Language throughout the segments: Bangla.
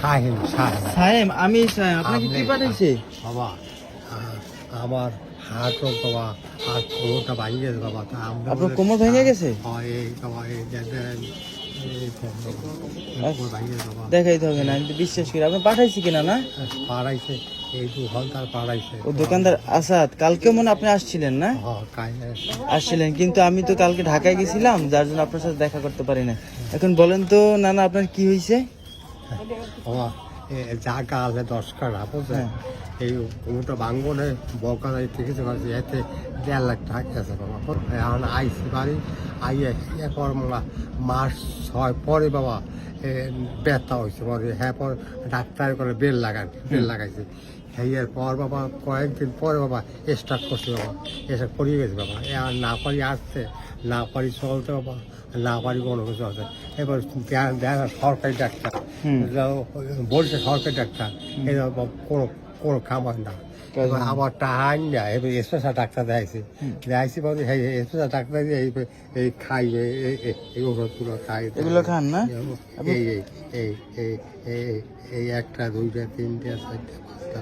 সাহেব সাহেব। সাহেব আমি সাহেব আপনাকে কি পাঠাইছে? বাবা আমার হাত বাবা আর কোমরটা ভাঙে গেছে বাবা তা আমরা আপনার কোমর ভেঙে গেছে? হ্যাঁ, এই বাবা এই বাবা, এই গেছে দেখাইতে হবে না আমি তো বিশ্বাস করি আপনি পাঠাইছি কিনা না? পাড়াইছে এই দু ঘণ্টার পাড়াইছে। ও দোকানদার আসাদ কালকে মনে আপনি আসছিলেন না? হ্যাঁ আসছিলেন কিন্তু আমি তো কালকে ঢাকায় গেছিলাম যার জন্য আপনার সাথে দেখা করতে পারি না এখন বলেন তো না না আপনার কি হয়েছে জায়গা আছে দশ কাঠা বুঝলেন হ্যাঁ। এই কোমরটা ভাঙ্গনে বকা যায় ঠিক আছে? পারছি এতে দেড় লাখ টাকা আছে বাবা। এখন আইসি বাড়ি আইয়ে এরপর মা- মাস ছয় পরে বাবা ব্যথা হয়েছে পরে হ্যাঁ পর ডাক্তার করে বেল লাগান বেল লাগাইছে। এর পর বাবা কয়েকদিন পরে বাবা স্টার্ট করছে বাবা এসব করিয়ে গেছে বাবা। না পারি আসতে না পারি চলতে বাবা। না পারি কোনো কিছু আছে। এবার দেখা সরকারি ডাক্তার। বলছে সরকারি ডাক্তার। কোনো কোনো কাম হয় না। এবার হয়। আবার টাকা না এবার স্পেশাল ডাক্তার দেখাইছে। দেখাইছি বলে এই স্পেশাল ডাক্তার দিয়ে এই এই খাই এই- ওষুধগুলো খাই। এগুলো খান না? এই এই এই এই একটা দুইটা তিনটা চারটা পাঁচটা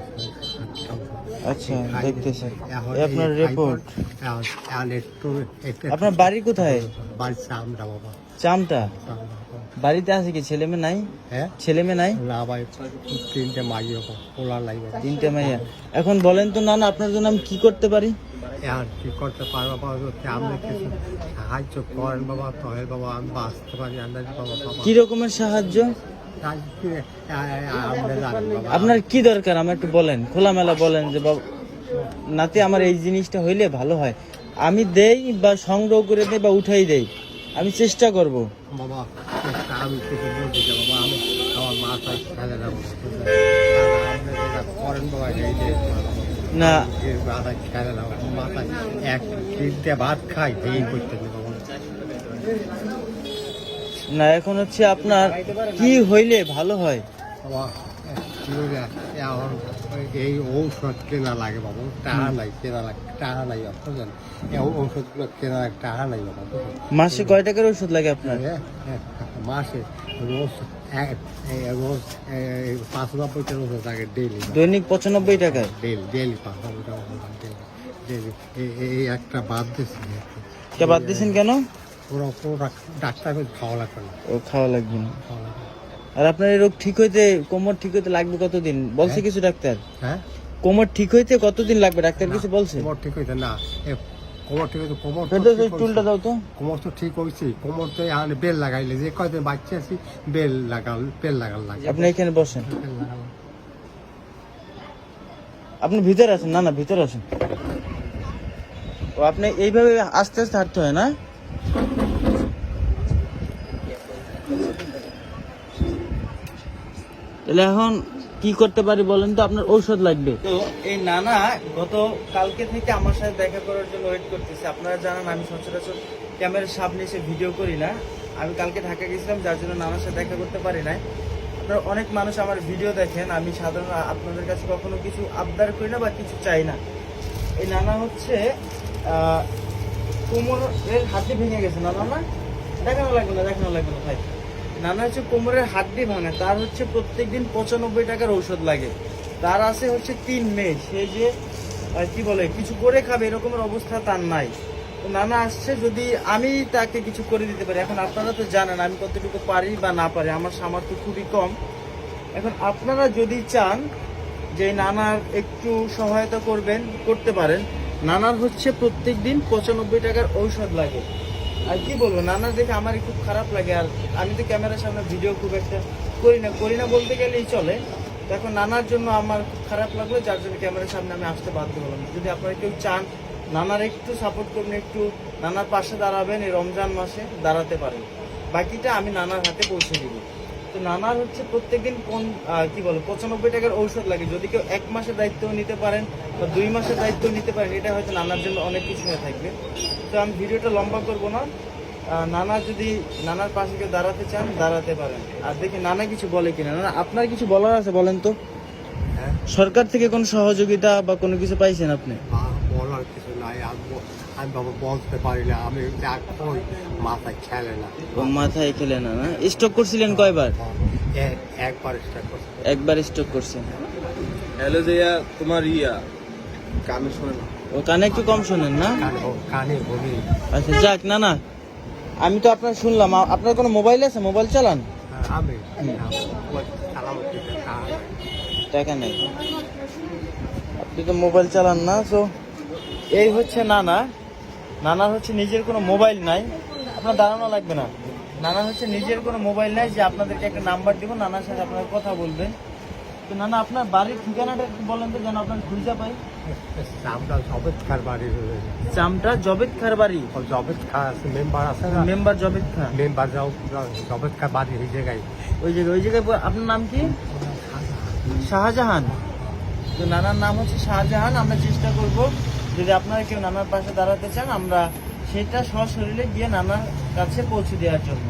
আচ্ছা খাই। দেখতেছি। এখন আপনার রিপোর্ট আপনার বাড়ি কোথায়? বাড়ির চামড়া বাবা। চামটা বাড়িতে আছে কি? ছেলে মেয়ে নাই? হ্যাঁ? ছেলে মেয়ে নাই? না ভাই তিনটে মাই বাবা পোলা লাই তিনটে মাইয়া। এখন বলেন তো না না আপনার জন্য আমি কি করতে পারি? এখন কি করতে পারব বাবা আপনি কিছু সাহায্য করেন বাবা তবে বাবা আমি বাঁচতে পারি আন্দাজ বাবা। কি রকমের সাহায্য? আপনার কি দরকার? আমার একটু বলেন। খোলামেলা বলেন যে বাবা নাতে আমার এই জিনিসটা হইলে ভালো হয়। আমি দেই বা সংগ্রহ করে দেই বা উঠাই দেই। আমি চেষ্টা করব। বাবা আমি কিছু বলতে চাই বাবা আমি আমার মাথায় খেলে না বাবা আপনি যেটা করেন বাবা এই যে না। মাথায় খেলে না মাথায় এক তিনটে ভাত খাই এই করতে বাবা না এখন হচ্ছে আপনার কি হইলে ভালো হয়? এই ঔষধ কেনা লাগে বাবা টাকা নাই কেনা লাগে টাকা নাই বাবা, বুঝলেন এই ঔষধগুলো কেনা লাগে টাকা নাই বাবা। মাসে কয় টাকার ওষুধ লাগে আপনার? মাসে রোজ রোজ টাকা ওষুধ লাগে ডেইলি। দৈনিক পঁচানব্বই টাকায়? ডেইলি ডেইলি টাকা ওষুধ লাগে ডেইলি। এই একটা বাদ দিয়েছি। বাদ দিয়েছেন কেন? পুরো পুরো ডাক্তার খাওয়া লাগবে না। ও খাওয়া লাগবে না। আর আপনার এই রোগ ঠিক হইতে কোমর ঠিক হইতে লাগবে কতদিন? বলছে কিছু ডাক্তার। হ্যাঁ? কোমর ঠিক হইতে কতদিন লাগবে? ডাক্তার কিছু বলছে? কোমর ঠিক হইতে না। কোমর ঠিক হইতে কোমর টুলটা দাও তো। কোমর তো ঠিক হয়েছে কোমর তো এখন বেল লাগাইলে যে কয়দিন বাচ্চা আছি বেল লাগাল বেল লাগাল লাগে আপনি এখানে বসেন। আপনি ভিতরে আছেন? না না ভিতরে আছেন। ও আপনি এইভাবে আস্তে আস্তে হাঁটতে হয় না? তাহলে এখন কি করতে পারি বলেন তো? আপনার ঔষধ লাগবে। তো এই নানা গত কালকে থেকে আমার সাথে দেখা করার জন্য ওয়েট করতেছে। আপনারা জানেন আমি সচরাচর ক্যামেরার সামনে এসে ভিডিও করি না। আমি কালকে ঢাকা গেছিলাম, যার জন্য নানার সাথে দেখা করতে পারি না আপনারা অনেক মানুষ আমার ভিডিও দেখেন। আমি সাধারণ আপনাদের কাছে কখনো কিছু আবদার করি না বা কিছু চাই না। এই নানা হচ্ছে কোমরের হাড্ডি ভেঙে গেছে নানা? না দেখানো লাগবে না, দেখানো লাগবে না, ভাই। নানা হচ্ছে কোমরের হাড্ডি ভাঙে, তার হচ্ছে প্রত্যেকদিন পঁচানব্বই টাকার ঔষধ লাগে। তার আছে হচ্ছে তিন মেয়ে, সে যে কি বলে, কিছু করে খাবে, এরকমের অবস্থা তার নাই। নানা আসছে, যদি আমি তাকে কিছু করে দিতে পারি, এখন আপনারা তো জানেন আমি কতটুকু পারি বা না পারি, আমার সামর্থ্য খুবই কম। এখন আপনারা যদি চান যে নানার একটু সহায়তা করবেন, করতে পারেন নানার হচ্ছে প্রত্যেক দিন পঁচানব্বই টাকার ঔষধ লাগে। আর কি বলব, নানার দেখে আমারই খুব খারাপ লাগে। আর আমি তো ক্যামেরার সামনে ভিডিও খুব একটা করি না। করি না বলতে গেলেই চলে। এখন নানার জন্য আমার খুব খারাপ লাগল, যার জন্য ক্যামেরার সামনে আমি আসতে বাধ্য হলাম। যদি আপনারা কেউ চান, নানার একটু সাপোর্ট করুন, একটু নানার পাশে দাঁড়াবেন, এই রমজান মাসে দাঁড়াতে পারেন। বাকিটা আমি নানার হাতে পৌঁছে দিব। তো নানার হচ্ছে প্রত্যেকদিন কোন কি বলো পঁচানব্বই টাকার ঔষধ লাগে। যদি কেউ এক মাসের দায়িত্ব নিতে পারেন বা দুই মাসের দায়িত্ব নিতে পারেন এটা হয়তো নানার জন্য অনেক কিছু হয়ে থাকবে। তো আমি ভিডিওটা লম্বা করব না। নানা যদি নানার পাশে কেউ দাঁড়াতে চান দাঁড়াতে পারেন। আর দেখি নানা কিছু বলে কিনা। নানা আপনার কিছু বলার আছে বলেন তো? হ্যাঁ। সরকার থেকে কোনো সহযোগিতা বা কোনো কিছু পাইছেন আপনি? বলার কিছু নাই। আমি বাবা বলতে পারি না। আমি মাথায় খেলে না। ও মাথায় খেলে না না? স্টক করছিলেন কয়বার? এক- একবার স্টার্ট করছে। একবার স্টক করছেন। হ্যালো যে ইয়া, তোমার ইয়া কানে শোনে না। ও কানে একটু কম শোনেন না? কানে কানে বলি আচ্ছা যাক না না। আমি তো আপনার শুনলাম আপনার কোনো মোবাইল আছে? মোবাইল চালান? আমি। চালাম টাকা নেই। আপনি তো মোবাইল চালান না তো এই হচ্ছে নানা। নানার হচ্ছে নিজের কোনো মোবাইল নাই। আপনার দাঁড়ানো লাগবে না। নানা হচ্ছে নিজের কোনো মোবাইল নাই যে আপনাদেরকে একটা নাম্বার দিব নানার সাথে আপনারা কথা বলবেন। তো নানা আপনার বাড়ির ঠিকানাটা একটু বলেন তো যেন আপনার খুঁজে পাই। আমরা জবেদ খার বাড়ি চামটা জবেদ খার বাড়ি? জবেদ খা আছে মেম্বার আছে না? মেম্বার জবেদ খা মেম্বার যাও জবেদ খা বাড়ি এই জায়গায়। ওই জায়গায় ওই জায়গায় আপনার নাম কি? শাহজাহান। তো নানার নাম হচ্ছে শাহজাহান। আমরা চেষ্টা করব যদি আপনারা কেউ নানার পাশে দাঁড়াতে চান আমরা সেটা সশরীরে গিয়ে নানার কাছে পৌঁছে দেওয়ার জন্য।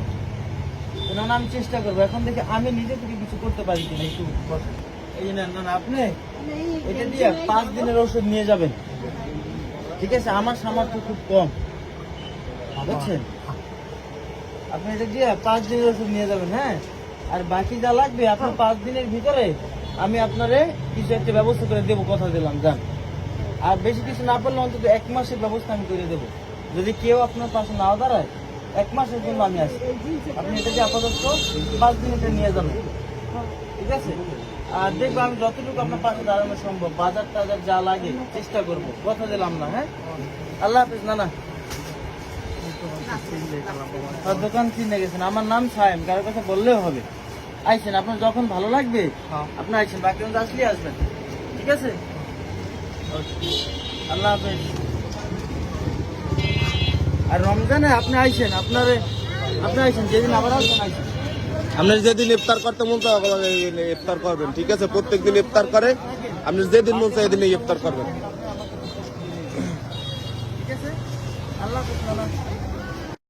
নানা আমি চেষ্টা করব। এখন থেকে আমি নিজে থেকে কিছু করতে পারি কিনা একটু। এই নেন, নানা আপনি? এটা দিয়ে পাঁচ দিনের ওষুধ নিয়ে যাবেন। ঠিক আছে? আমার সামর্থ্য খুব কম। বুঝছেন? আপনি এটা দিয়ে পাঁচ দিনের ওষুধ নিয়ে যাবেন হ্যাঁ? আর বাকি যা লাগবে আপনি পাঁচ দিনের ভিতরে আমি আপনারে কিছু একটা ব্যবস্থা করে দেবো কথা দিলাম যান। আর বেশি কিছু না পারলে অন্তত এক মাসের ব্যবস্থা আমি করে দেবো। যদি কেউ আপনার পাশে নাও দাঁড়ায় এক মাসের জন্য আমি আসি। আপনি এটা দিয়ে আপাতত পাঁচ দিন এটা নিয়ে যাবেন। ঠিক আছে? আর দেখব আমি যতটুকু আপনার পাশে দাঁড়ানো সম্ভব বাজার টাজার যা লাগে চেষ্টা করব। কথা দিলাম না হ্যাঁ? আল্লাহ হাফিজ না না দোকান কিনে গেছেন। আমার নাম সায়েম কারোর কথা বললেও হবে। আইসেন আপনার যখন ভালো লাগবে আপনি আইসেন বাকি আসলে আসবেন। ঠিক আছে. আল্লাহ হাফেজ। রমজানে আপনি আইছেন আপনার আপনি আইছেন যেদিন আবার আসবেন আইছেন আপনি যেদিন ইফতার করতে মন চায় ইফতার করবেন ঠিক আছে? প্রত্যেক দিন ইফতার করে আপনি যেদিন মন চায় এদিন ইফতার করবেন। ঠিক আছে? আল্লাহ।